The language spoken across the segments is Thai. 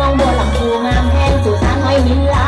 น้องบัวลำพูงามแพงสู่สางน้อยมินลา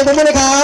ke mana kah?